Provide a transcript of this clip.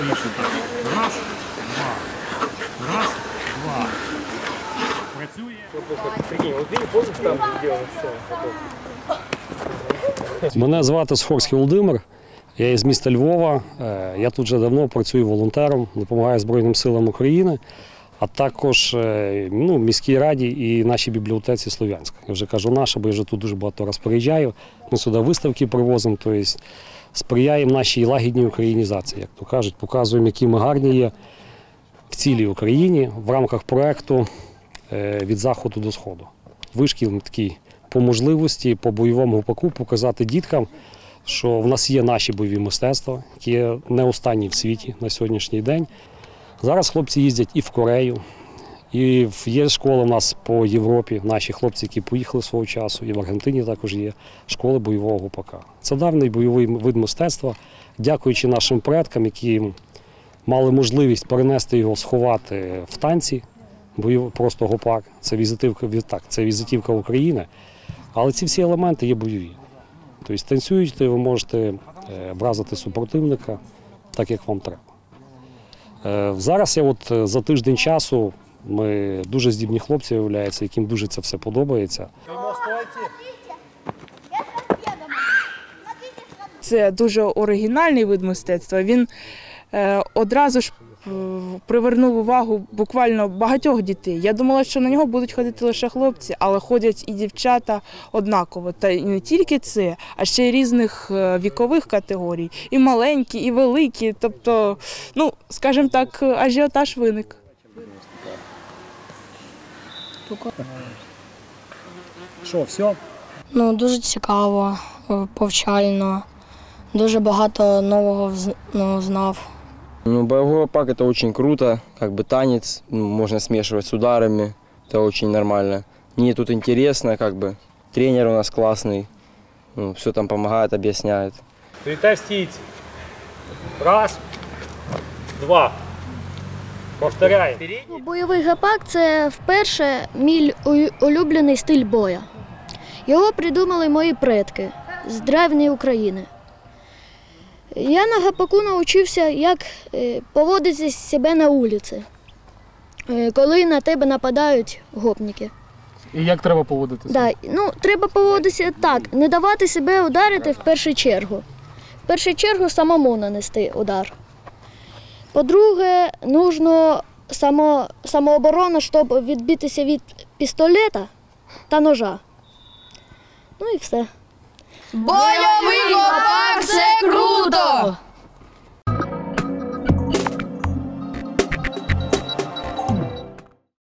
більше так. Раз, два. Раз, два. Працює. Мене звати Схорський Володимир. Я із міста Львова. Е, Я тут вже давно працюю волонтером, допомагаю Збройним силам України, а також е, ну, міській раді і нашій бібліотеці Слов'янська. Я вже кажу наша, бо я вже тут дуже багато раз приїжджаю. Ми сюди виставки привозимо, тобто сприяємо нашій лагідній українізації, як то кажуть, показуємо, які ми гарні є в цілій Україні в рамках проекту е, від заходу до сходу. Вишкіл такий по можливості, по бойовому гупаку показати діткам, що в нас є наші бойові мистецтва, які не останні в світі на сьогоднішній день. Зараз хлопці їздять і в Корею, і є школи в нас по Європі, наші хлопці, які поїхали свого часу, і в Аргентині також є школи бойового гупака. Це давний бойовий вид мистецтва, дякуючи нашим предкам, які мали можливість перенести його, сховати в танці, бойов, просто гопак. Це візитивка так, це візитівка України. Але ці всі елементи є бойові. Тобто танцюєте, ви можете е, вразити супротивника так, як вам треба. Е, Зараз я от е, за тиждень часу ми дуже здібні хлопці виявляються, яким дуже це все подобається. Це дуже оригінальний вид мистецтва. Він е, одразу ж привернув увагу буквально багатьох дітей. Я думала, що на нього будуть ходити лише хлопці, але ходять і дівчата однаково. Та й не тільки це, а ще й різних е, вікових категорій, і маленькі, і великі. Тобто, ну скажімо так, ажіотаж виник. Що, все? Ну, дуже цікаво, е, повчально. Дуже багато нового вз- ну, знав. Ну, боевой пак это очень круто, как бы танец, ну, можно смешивать с ударами, это очень нормально. Мне тут интересно, как бы, тренер у нас классный, ну, все там помогает, объясняет. Стоїте в стійці. Раз, два. Повторяємо. Бойовий гапак це вперше мій ую- улюблений стиль боя. Його придумали мої предки з древньої України. Я на гапаку навчився, як е, поводити себе на вулиці, е, коли на тебе нападають гопніки. І як треба поводитися? Да, ну, треба поводитися так, не давати себе ударити в першу чергу. В першу чергу самому нанести удар. По-друге, нужно само, самооборона, щоб відбитися від пістолета та ножа. Ну і все. Бойовий лопар – це круто!